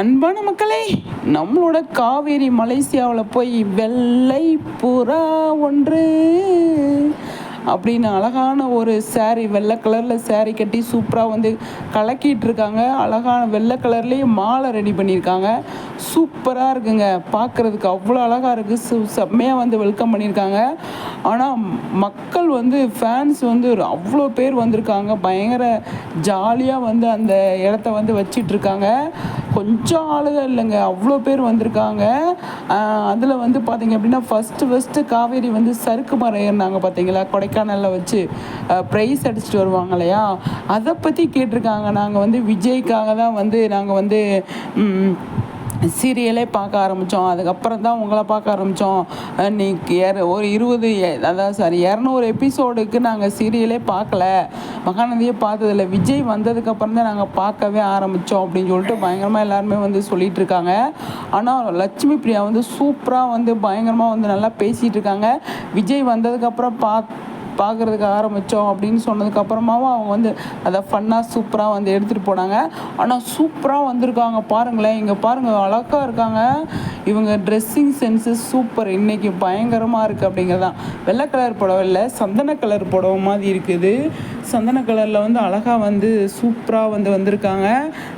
அன்பான மக்களே நம்மளோட காவேரி மலேசியாவில் போய் வெள்ளை புறா ஒன்று அப்படின்னு அழகான ஒரு சேரீ வெள்ளை கலரில் சேரீ கட்டி சூப்பராக வந்து கலக்கிட்டு இருக்காங்க. அழகான வெள்ளை கலர்லேயே மாலை ரெடி பண்ணியிருக்காங்க. சூப்பராக இருக்குங்க. பார்க்குறதுக்கு அவ்வளோ அழகாக இருக்குது சு செம்மையாக வந்து வெல்கம் பண்ணியிருக்காங்க. ஆனால் மக்கள் வந்து ஃபேன்ஸ் வந்து ஒரு அவ்வளோ பேர் வந்திருக்காங்க. பயங்கர ஜாலியாக வந்து அந்த இடத்த வந்து வச்சிட்ருக்காங்க கொஞ்சம் ஆளுங்க இல்லைங்க. அவ்வளோ பேர் வந்திருக்காங்க. அதில் வந்து பார்த்திங்க அப்படின்னா ஃபஸ்ட்டு ஃபஸ்ட்டு காவேரி வந்து சறுக்கு மரம் ஏறினாங்க பார்த்தீங்களா கொடைக்கானலில் வச்சு ப்ரைஸ் அடிச்சுட்டு வருவாங்க இல்லையா? அதை பற்றி கேட்டிருக்காங்க. நாங்கள் வந்து விஜய்க்காக தான் வந்து நாங்கள் வந்து சீரியலே பார்க்க ஆரம்பித்தோம் அதுக்கப்புறம் தான் உங்களை பார்க்க ஆரம்பித்தோம் நீ ஒரு இருபது அதான் சாரி இரநூறு எபிசோடுக்கு நாங்கள் சீரியலே பார்க்கல. மகாநதியை பார்த்ததில்ல. விஜய் வந்ததுக்கப்புறம் தான் நாங்கள் பார்க்கவே ஆரம்பித்தோம் அப்படின்னு சொல்லிட்டு பயங்கரமாக எல்லாருமே வந்து சொல்லிட்டு இருக்காங்க. ஆனால் லட்சுமி பிரியா வந்து சூப்பராக வந்து பயங்கரமாக வந்து நல்லா பேசிகிட்டு இருக்காங்க. விஜய் வந்ததுக்கப்புறம் பார்த்து பார்க்குறதுக்கு ஆரம்பித்தோம் அப்படின்னு சொன்னதுக்கப்புறமாவும் அவங்க வந்து அதை ஃபன்னாக சூப்பராக வந்து எடுத்துகிட்டு போனாங்க. ஆனால் சூப்பராக வந்திருக்காங்க. பாருங்களேன் இங்கே பாருங்கள் அழகாக இருக்காங்க. இவங்க ட்ரெஸ்ஸிங் சென்ஸு சூப்பர் இன்றைக்கி பயங்கரமாக இருக்குது அப்படிங்கிறதான் வெள்ளை கலர் புடவை இல்லை சந்தன கலர் புடவை மாதிரி இருக்குது. சந்தன கலரில் வந்து அழகாக வந்து சூப்பராக வந்து வந்திருக்காங்க.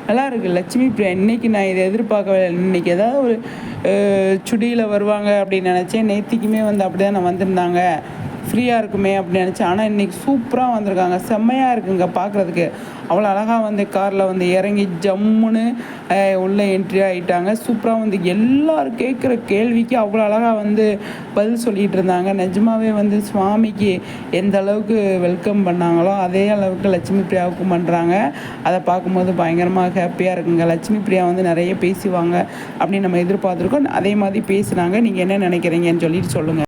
நல்லா இருக்குது லட்சுமி பிரியா இன்றைக்கி நான் இதை எதிர்பார்க்கவே இல்லை. இன்னைக்கு ஏதாவது ஒரு சுடியில் வருவாங்க அப்படின்னு நினச்சேன். நேத்திக்குமே வந்து அப்படி தான் நான் வந்திருந்தாங்க. ஃப்ரீயாக இருக்குமே அப்படின்னு நினச்சேன் ஆனால் இன்றைக்கி சூப்பராக வந்திருக்காங்க. செம்மையாக இருக்குங்க பார்க்குறதுக்கு அவ்வளோ அழகாக வந்து காரில் வந்து இறங்கி ஜம்முன்னு உள்ளே என்ட்ரி ஆகிட்டாங்க சூப்பராக வந்து எல்லோரும் கேட்குற கேள்விக்கு அவ்வளோ அழகாக வந்து பதில் சொல்லிகிட்டு இருந்தாங்க. நிஜமாகவே வந்து சுவாமிக்கு எந்த அளவுக்கு வெல்கம் பண்ணாங்களோ அதே அளவுக்கு லட்சுமி பிரியாவுக்கும் பண்ணுறாங்க அதை பார்க்கும்போது பயங்கரமாக ஹாப்பியாக இருக்குங்க. லட்சுமி பிரியா வந்து நிறைய பேசுவாங்க அப்படின்னு நம்ம எதிர்பார்த்துருக்கோம். அதே மாதிரி பேசுனாங்க. நீங்கள் என்ன நினைக்கிறீங்கன்னு சொல்லிட்டு சொல்லுங்கள்